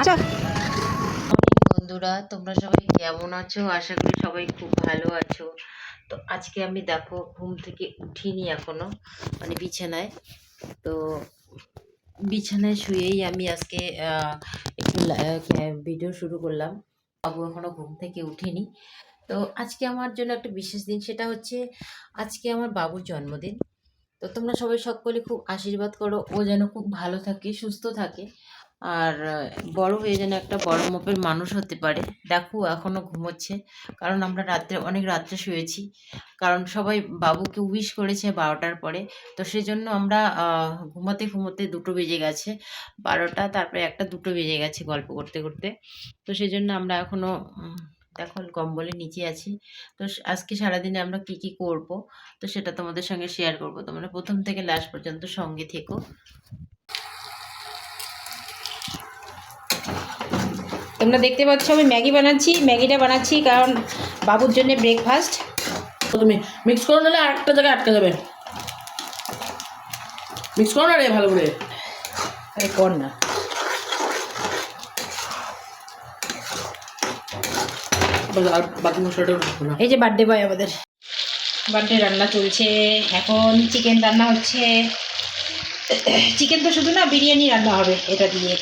আচ্ছা। বন্ধুরা, তোমরা সবাই কেমন আছো? আশা করি সবাই খুব ভালো আছো। তো আজকে আমি দেখো, ঘুম থেকে উঠিনি এখনও মানে বিছানায়। তো বিছানায় শুয়েই আমি আজকে একটু ভিডিও শুরু করলাম। বাবু এখনও ঘুম থেকে উঠিনি। তো আজকে আমার জন্য একটা বিশেষ দিন সেটা হচ্ছে আজকে আমার বাবুর জন্মদিন। তো তোমরা সবাই সকলে খুব আশীর্বাদ করো ও যেন খুব ভালো থাকে সুস্থ থাকে। আর বড় হয়ে যেন একটা বড় মাপের মানুষ হতে পারে। দেখো এখনও ঘুমোচ্ছে। কারণ আমরা রাত্রে অনেক রাত্রে শুয়েছি। কারণ সবাই বাবুকে উইশ করেছে বারোটার পরে। তো সেজন্য আমরা আহ, ঘুমোতে ঘুমোতে দুটো বেজে গেছে। বারোটা তারপরে একটা দুটো বেজে গেছে গল্প করতে করতে। তো সেজন্য আমরা এখনও উম, এখন কম্বলের নিচে আছি। তো আজকে সারাদিনে আমরা কি কি করব? তো সেটা তোমাদের সঙ্গে শেয়ার করব। তোমরা প্রথম থেকে লাস্ট পর্যন্ত সঙ্গে থেকো। তোমরা দেখতে পাচ্ছ আমি ম্যাগি বানাচ্ছি। ম্যাগিটা বানাচ্ছি কারণ বাবুর জন্য ব্রেকফাস্ট তুমি মিক্স করে নিলে আরেকটা জায়গায় আটকে যাবে। মিক্স করো না রে ভালো করে? আরে কর না। আর বাকি মশলাটা এই যে বার্থডে বয় আমাদের। বার্থডে রান্না চলছে। এখন চিকেন রান্না হচ্ছে। চিকেন তো শুধু না বিরিয়ানি রান্না হবে এটা দিয়ে।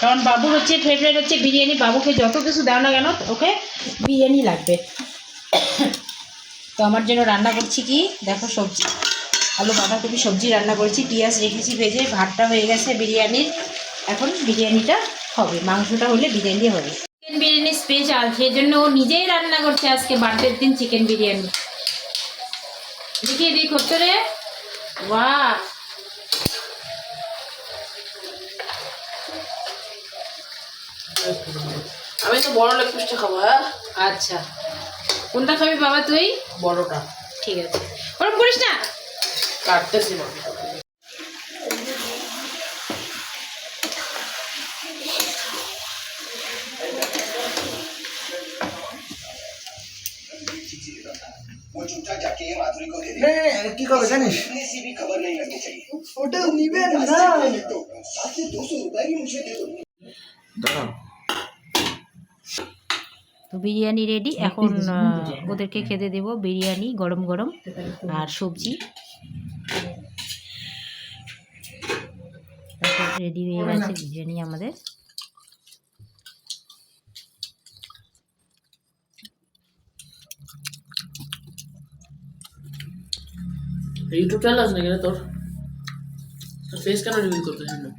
কারণ বাবুর হচ্ছে ফেভারিট হচ্ছে বিরিয়ানি। বাবুকে যত কিছু দাও না কেন ওকে বিরিয়ানি লাগবে। তো আমার জন্য রান্না করছি কি? দেখো সবজি। আলু বাঁধাকপি সবজি রান্না করেছি। পেঁয়াজ রেখেছি ভেজে ভাতটা হয়ে গেছে বিরিয়ানির। এখন বিরিয়ানিটা হবে। মাংসটা হলে বিরিয়ানি হবে। চিকেন বিরিয়ানি স্পেশাল সেই জন্য ও নিজেই রান্না করছে আজকে বার্থডের দিন চিকেন বিরিয়ানি দেখিয়ে দিই করতে রে বাহ আমি তো বড় লেগ পিসটা খাব হ্যাঁ? আচ্ছা। কোনটা খাবি বাবা তুই? বড়টা। ঠিক আছে। ওরকম করিস না? কাটতেছি না কি করবে জানিস ওটা নিবেন না তো বিরিয়ানি রেডি এখন ওদেরকে খেতে দেব বিরিয়ানি গরম গরম আর সবজি। রেডি হয়ে গেছে বিরিয়ানি আমাদের। ইউটিউব চ্যানেল আছে নাকি রে তোর তোর ফেস কেন রিভিউ করতেছিস না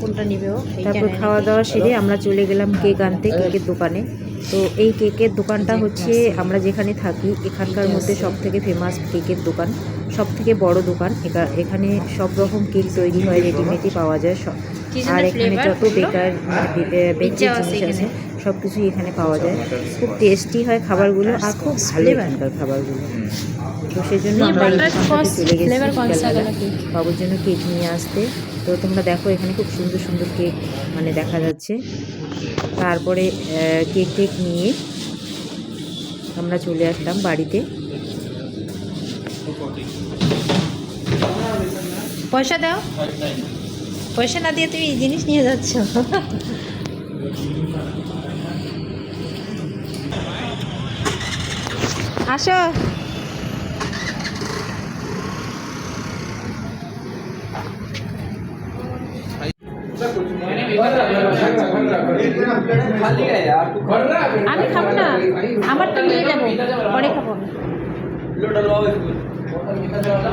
কোনটা নিবে ও? তারপর খাওয়া দাওয়া সেরে আমরা চলে গেলাম কেক আনতে কেকের দোকানে। তো এই কেকের দোকানটা হচ্ছে আমরা যেখানে থাকি এখানকার মধ্যে সব থেকে ফেমাস কেকের দোকান সব থেকে বড় দোকান। এখানে সব রকম কেক তৈরি হয় রেডিমেডই পাওয়া যায়। সব আর এখানে যত বেকার বেকার জিনিস আছে সব কিছুই এখানে পাওয়া যায়। খুব টেস্টি হয় খাবারগুলো আর খুব ভালো এখানকার খাবারগুলো। তো সেই জন্য আমরা চলে গেছি বাবুর জন্য কেক নিয়ে আসতে। তো তোমরা দেখো এখানে খুব সুন্দর সুন্দর কেক মানে দেখা যাচ্ছে। তারপরে কেক টেক নিয়ে আমরা চলে আসলাম বাড়িতে। পয়সা দাও। পয়সা না দিয়ে তুমি এই জিনিস নিয়ে যাচ্ছ। আসো। আমি খাব না। আমারটা নিয়ে যাব। পরে খাব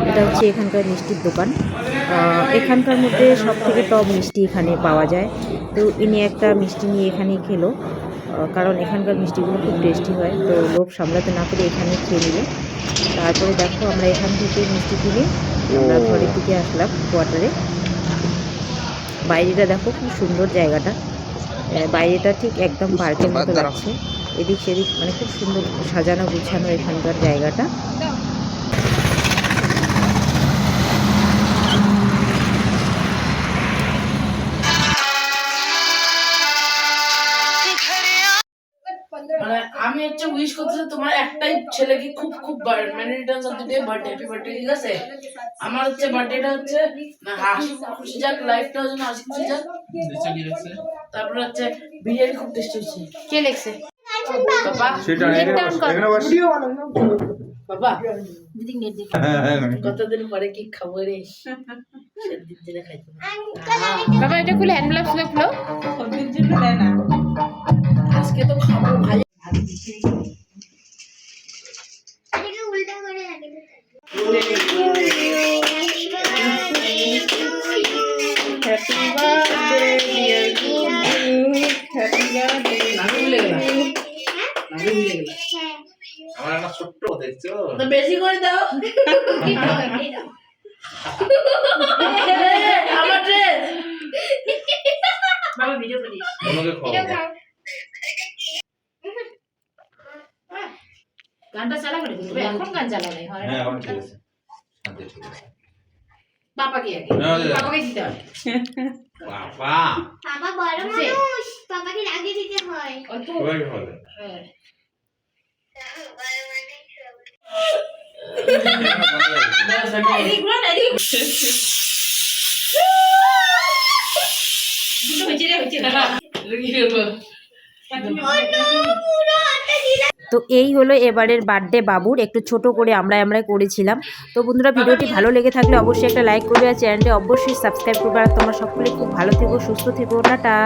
এটা হচ্ছে এখানকার মিষ্টির দোকান। এখানকার মধ্যে সব থেকে টপ মিষ্টি এখানে পাওয়া যায়। তো ইনি একটা মিষ্টি নিয়ে এখানেই খেলো। কারণ এখানকার মিষ্টিগুলো খুব টেস্টি হয় তো লোভ সামলাতে না পেরে এখানে খেয়ে নিল। তারপরে দেখো আমরা এখান থেকে মিষ্টি কিনে আমরা ঘরের দিকে আসলাম কোয়ার্টারে বাইরেটা দেখো খুব সুন্দর জায়গাটা। বাইরেটা ঠিক একদম পার্কের মতো লাগছে। এদিক সেদিক মানে খুব সুন্দর সাজানো গুছানো এখানকার জায়গাটা। উইশ করতেছি তোমার একটাই ছেলেকে খুব খুব মানে returns of the day birthday happy birthday ঠিক আছে? আমার হচ্ছে বার্থডেটা হচ্ছে না হাসি খুশি যাক লাইফটা যেন হাসি খুশি যাক। তারপরে হচ্ছে বিরিয়ানি খুব টেস্টি হচ্ছে। কে লিখছে বাবা হ্যাঁ, হ্যাঁ। কতদিন পরে কি খাব রে? বাবা এটা খুলে হ্যান্ড গ্লাভস খুলো আজকে তো খাব ভাই। আমার একটা ছোট্ট দেখছ? বেশি করে দাও। আমার ড্রেস বাবা ভিডিও করিস গানটা চালা করে এখন গান চালালে হয় হ্যাঁ ঠিক আছে। ঠিক আছে। বাবাকে আগে না, না। বাবাকে দিতে হবে। বাবা। বাবা বড় মানুষ বাবাকে লাগিয়ে দিতে হয়। সবাই হবে হ্যাঁ। দুটো হয়েছে রে হয়েছে। তো এই হলো এবারের বার্থডে বাবুর। একটু ছোট করে আমরা আমরা করেছিলাম। তো বন্ধুরা, ভিডিওটি ভালো লেগে থাকলে অবশ্যই একটা লাইক করবে আর চ্যানেলটি অবশ্যই সাবস্ক্রাইব করবে। আর তোমরা সকলে খুব ভালো থেকো, সুস্থ থেকো। টাটা।